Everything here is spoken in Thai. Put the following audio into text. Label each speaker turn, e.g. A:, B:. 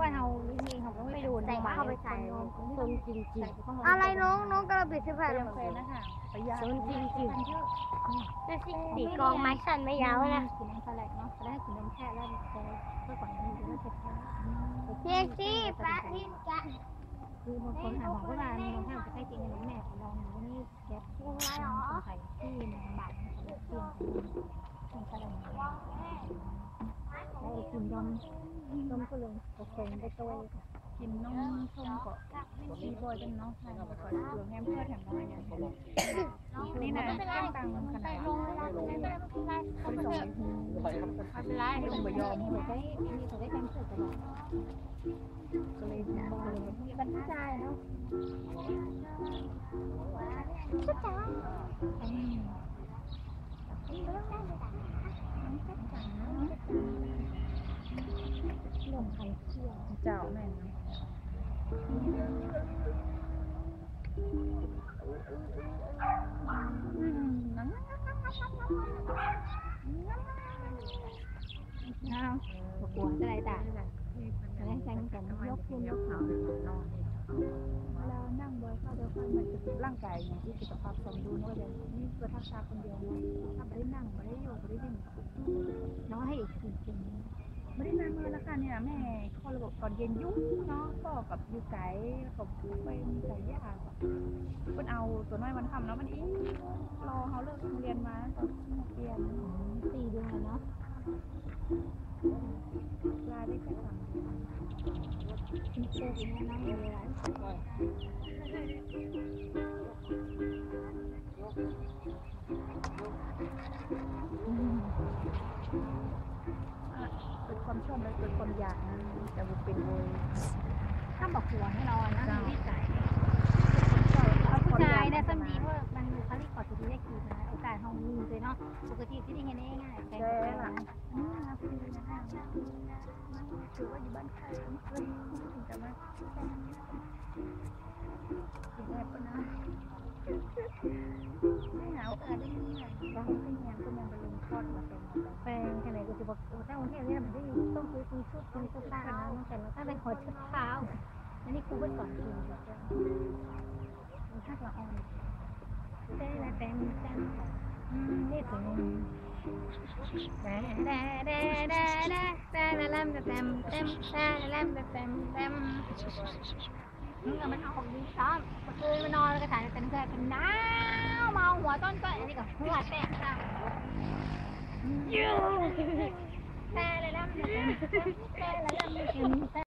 A: ว่าเราวิธีเขาก็ไม่ดู
B: ใส่เข้าไปใส่
A: ซนจริงจริง
B: อะไรน้องน้องกระปิดเสื้อผ้า
C: เตรี
B: แล้
C: ยวมแฟนนะคะไปยา
A: ซนจริงจริง
B: จะสิสีกองไม้สั้นไม่ยาวนะ
A: กินน้ำสลัดเนาะจะได้กินน้ำแค่แล้วจะเพื่อก่อนนี้จะได้เผ็ด
B: เพียงที่ปลาที่กัน
A: คือบางคนหาของก็มาบางท่านจะใช้จริงในแม่ของเรานี่แก๊ปใส่ที่บาดเที่ยงต้องสลัดแล้วกินดม ดมก็เลยตกลงได้ตัว
C: กินน้องส้มก็ชีบอยเป็นน้องชายก่อนเหลืองแฮมเพื่อแถมน้อยเนี่ยนี่นะแก้มตังขนาด
B: ลงเวลาไม่เป็นไรไม่เป็นไร
C: ไปส่ไปหู
B: ไม่เป็นไร
C: ลงไปยอม
A: นี่เขาได้นี่เขาได้การเสิร์ฟตลอด
C: ก็เลยมองเลย
A: มีบรรทุกใจเนาะ
B: ชุดจ้า
A: เรื่องใครเชื่อ
C: เจ้าแม่น
A: อ้าวกลัวอะไรต่างอะไรแซงกันยกขึ้นยกเขา
C: เวลานั่งบ่อยเข้าเดี๋ยวค่อยมันจะร่างกายอย่างที่สุขภาพสมดุลก็เลยนี่คือทักษะคนเดียวนะถ้าไม่ได้นั่งไม่ได้อยู่ไม่ได้ดิ้น
A: น้องให้อีกทีจริง
C: ไม่ได้นานเลยนะคะเนี่ยแม่ ข้อนเย็นยุ่งเนาะก็กับอยู่ไก่กับไปมีไก่ย่างมันเอาตัวน้อยมันทำแล้วมันอีรอเขาเลิกเรียนมาตอนเรียน
A: สี่เดือนเนาะ
C: ลาได้แค่สาม
A: มีเจอที่นั่งอยู่เลย
C: เกิดควา มชอบและเกิดความอยากนะแต่บุเป็นโวย
A: ถ้าบอกหัวให้นอนนะวิสัย
C: ชอบ
A: ผู้ชายเนี่ยสมดีว่ามันบุคลิกก่อนที่ได้กินนะโอกาสของมีเลยเนาะปกติที่ได้เห็นได้ง่ายแต่
C: แย่ละอืมนะพี่นะคะถือว่าอยู่บ้านใครไม่เคยถึงจะมาถึงแอบปะนะไม่หนาวเออได้ยังไงบางคนยังก็ยังไปลงทอดมาเป็น
A: แฟน ขนาดก็จะบอกโอ้ถ้ากรุงเทพนี่มันได้ต้องซื้อซื้อชุดซื้อเสื้อผ้านะแต่ถ้าเป็นขอชุดเท้าอันนี้ครูไปสอนกินถ้าละออนเต้ละเต็มเต็มนี่ถึงแด่แด่แด่แด่แด่แต่ละลำเต็มเต็มแต่ละลำเต็มเต็มมึงอะมันเอาของดีซ้อมเมื่อคืนมานอนแล้วก็ถ่ายเป็นเพื่อเป็นหนาวเมาหัวต้นก็อันนี้ก็หัวแตกค่ะยู แต่ละลำเต็มแต่ละลำเต็ม